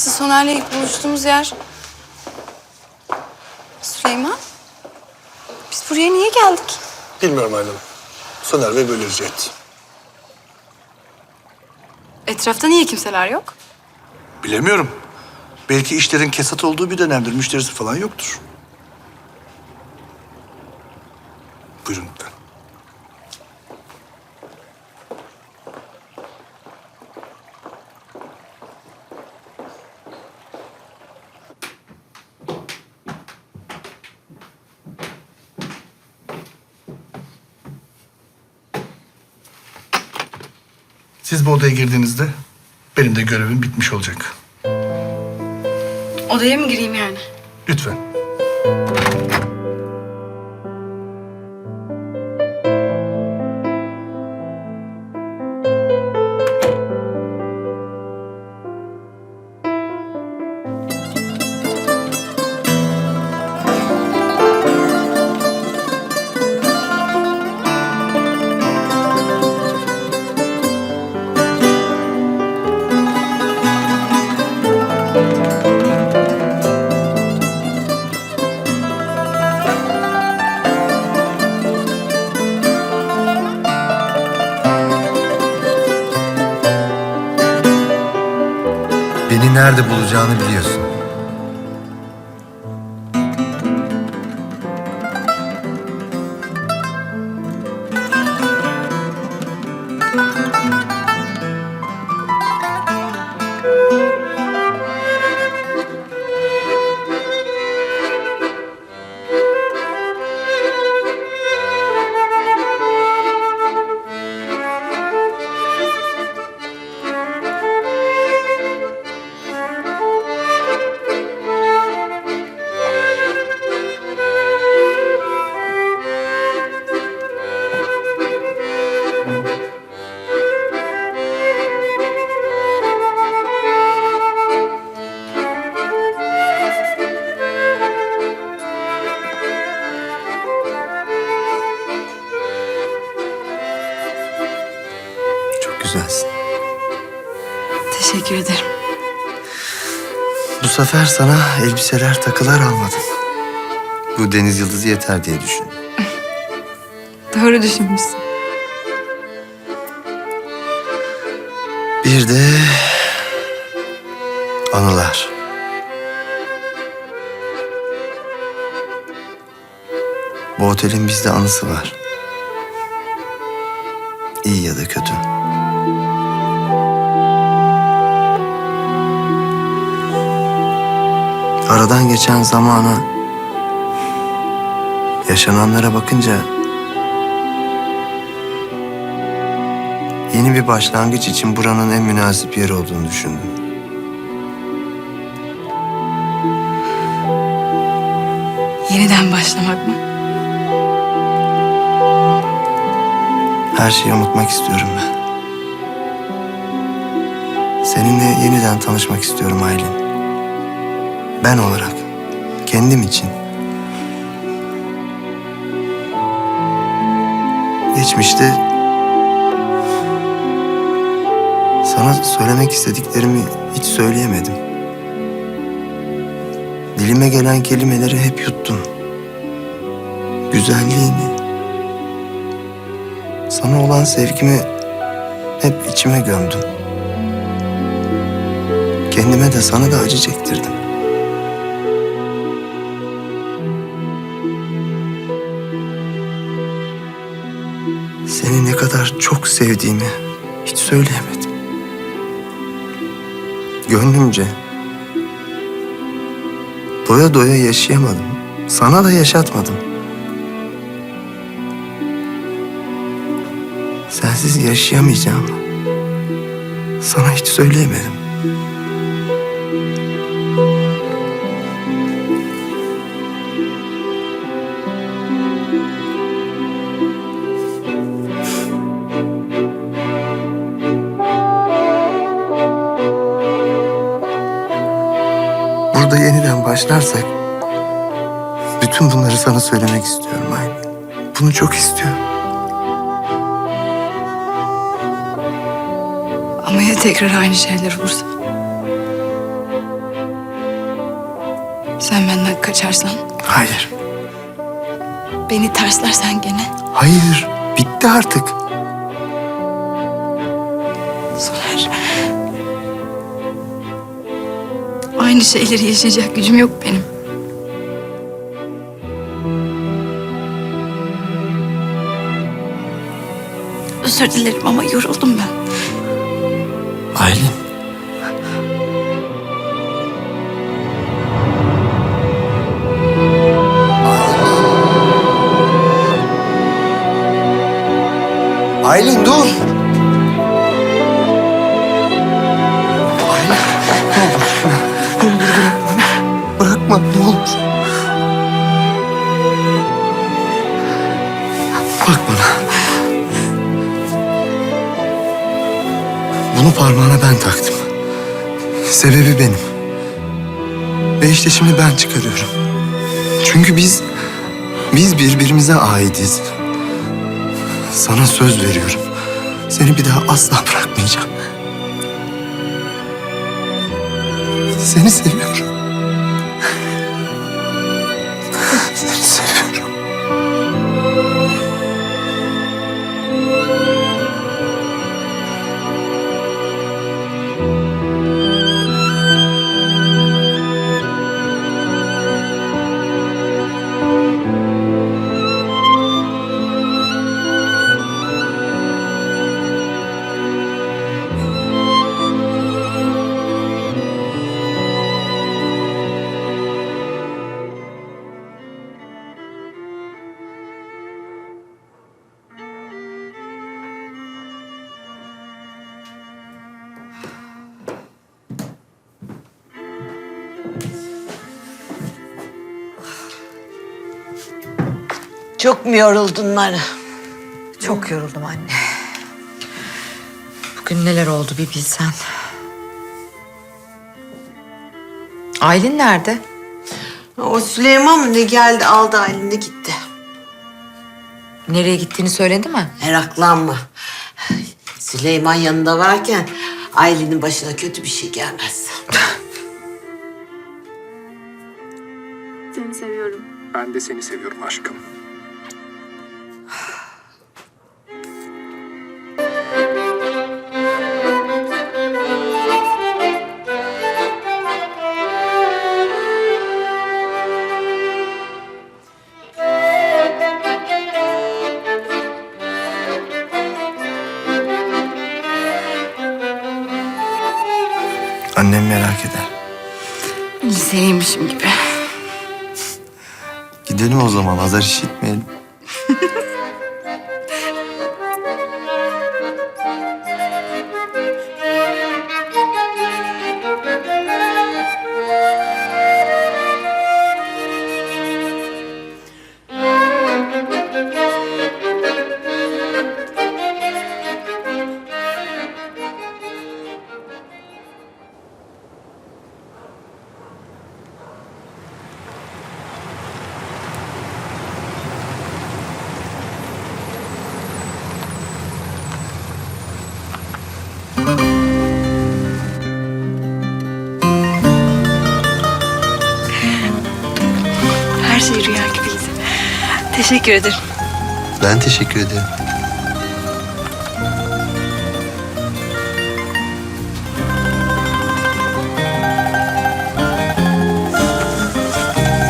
Burası Soner'le ilk buluştuğumuz yer. Süleyman. Biz buraya niye geldik? Bilmiyorum Aylin. Soner Bey böyle rica etti. Etrafta niye kimseler yok? Bilemiyorum. Belki işlerin kesat olduğu bir dönemdir. Müşterisi falan yoktur. Buyurun lütfen. Siz bu odaya girdiğinizde benim de görevim bitmiş olacak. Odaya mı gireyim yani? Lütfen. Beni nerede bulacağını biliyorsun. Güzelsin. Teşekkür ederim. Bu sefer sana elbiseler, takılar almadım. Bu deniz yıldızı yeter diye düşündüm. Doğru düşünmüşsün. Bir de anılar. Bu otelin bizde anısı var. İyi ya da kötü. Aradan geçen zamana, yaşananlara bakınca yeni bir başlangıç için buranın en münasip yeri olduğunu düşündüm. Yeniden başlamak mı? Her şeyi unutmak istiyorum ben. Seninle yeniden tanışmak istiyorum Aylin. Ben olarak, kendim için. Geçmişte sana söylemek istediklerimi hiç söyleyemedim. Dilime gelen kelimeleri hep yuttum. Güzelliğini, sana olan sevgimi hep içime gömdüm. Kendime de sana da acı çektirdim. Çok sevdiğimi hiç söyleyemedim. Gönlümce doya doya yaşayamadım. Sana da yaşatmadım. Sensiz yaşayamayacağım. Sana hiç söyleyemedim. Başlarsak bütün bunları sana söylemek istiyorum Aylin. Bunu çok istiyorum. Ama ya tekrar aynı şeyler olursa? Sen benden kaçarsan, Hayır. beni terslersen gene. Hayır. Bitti artık. Aynı şeyleri yaşayacak gücüm yok benim. Özür dilerim ama yoruldum ben. Aylin. Aylin dur. Bırakma ne olur. Bak bana. Bunu parmağına ben taktım. Sebebi benim. Ve işte şimdi ben çıkarıyorum. Çünkü biz, biz birbirimize aitiz. Sana söz veriyorum. Seni bir daha asla bırakmayacağım. Seni seviyorum. Çok mu yoruldun Nara? Çok yoruldum anne. Bugün neler oldu bir bilsen. Aylin nerede? O Süleyman mı ne geldi aldı elinde gitti. Nereye gittiğini söyledi mi? Meraklanma. Süleyman yanında varken ailenin başına kötü bir şey gelmez. Ben de seni seviyorum aşkım. Liseymişim gibi. Gidelim o zaman azar işitmeyelim. Teşekkür ederim. Ben teşekkür ederim.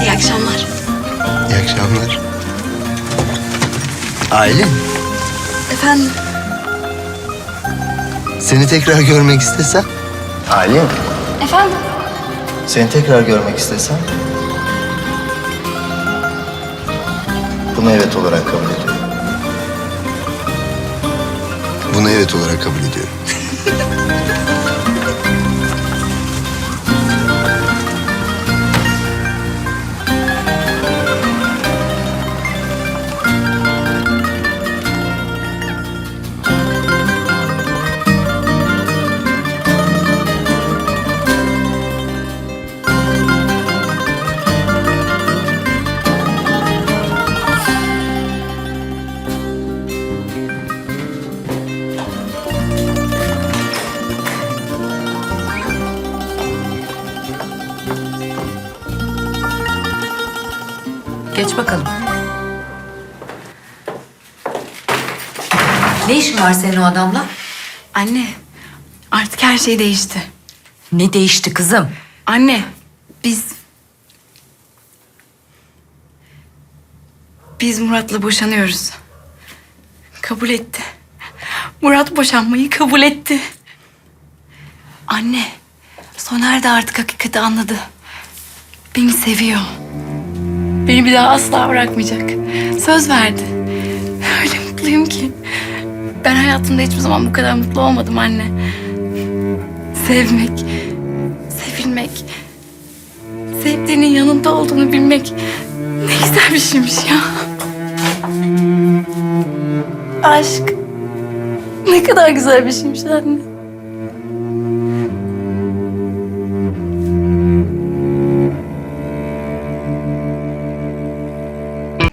İyi akşamlar. İyi akşamlar. Aylin, Efendim? seni tekrar görmek istesem? Aylin, Efendim? seni tekrar görmek istesem? Bunu evet olarak kabul ediyorum. Bunu evet olarak kabul ediyorum. Geç bakalım. Ne işin var senin o adamla? Anne artık her şey değişti. Ne değişti kızım? Anne biz... Biz Murat'la boşanıyoruz. Kabul etti. Murat boşanmayı kabul etti. Anne, Soner de artık hakikati anladı. Beni seviyor. Beni bir daha asla bırakmayacak. Söz verdi. Öyle mutluyum ki. Ben hayatımda hiçbir zaman bu kadar mutlu olmadım anne. Sevmek, sevilmek, sevdiğinin yanında olduğunu bilmek ne güzel bir şeymiş ya. Aşk ne kadar güzel bir şeymiş anne.